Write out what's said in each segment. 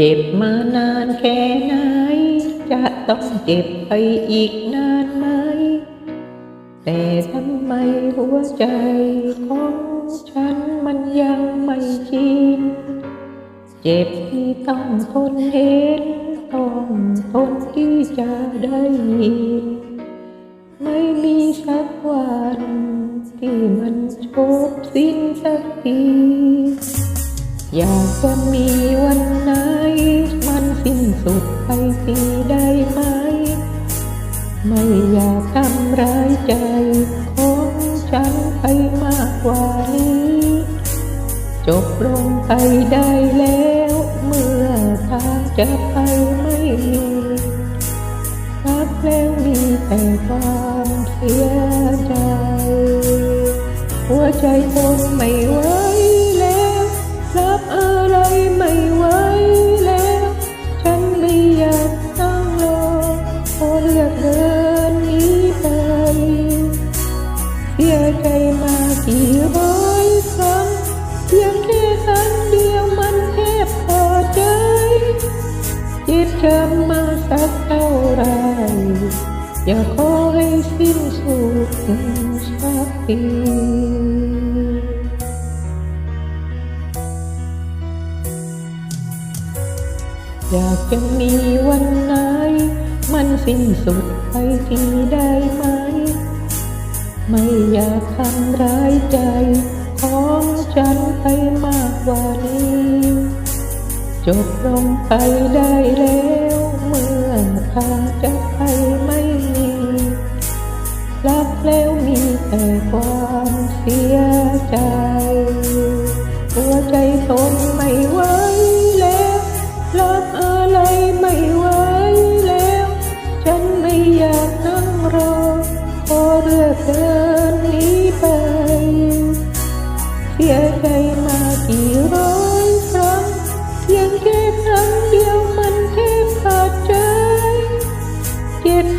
เจ็บมานานแค่ไหน จะต้องเจ็บไปอีกนานไหม แต่ทำไมหัวใจของฉันมันยังไม่ชิน เจ็บที่ต้องทนเห็น ต้องทนที่จะได้ยิน ไม่มีสักวันที่มันจบสิ้นสักทีอยากจะมีวันนมัน สิ้นสุดไปทีได้ไหม ไม่อยากทำร้ายใจ ของฉันไปมากกว่านี้ จบลงไปได้แล้ว เมื่อทางจะไปไม่มีรักแล้วมีแต่ความเสียใจ หัวใจทนไม่ไหว อเลือกเดินนี้ไปเสียใจมากี่ร้อยครั้งเพียงแค่ครั้งเดียวมันแทบพอใจจ็บช้ำมาสักเท่าไรอย่าขอให้สิ้นสุดสักทีอยากจะมีวันนมัน สิ้นสุดไปทีได้ไหม ไม่อยากทำร้ายใจ ของฉันไปมากกว่านี้ จบลงไปได้แล้วเมื่อทางจะไปไม่มีรักแล้วมีแต่ความเสียใจ หัวใจทนไม่ไหวแล้วรับอะไรไม่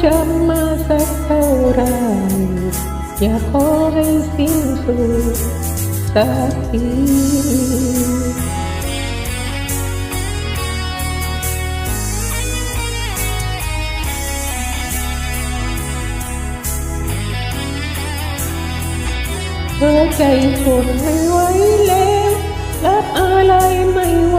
จำมาสักเท่าไรอย่าขอให้สิ้นสุดสักทีหัวใจทนไม่ไหวแล้วรับอะไรไม่ไหว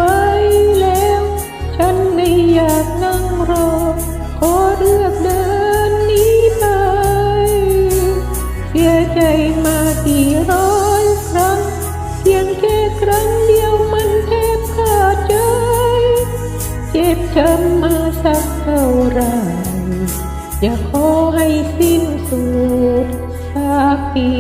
ช้ำมาสักเท่าไรอย่าขอให้สิ้นสุดสักที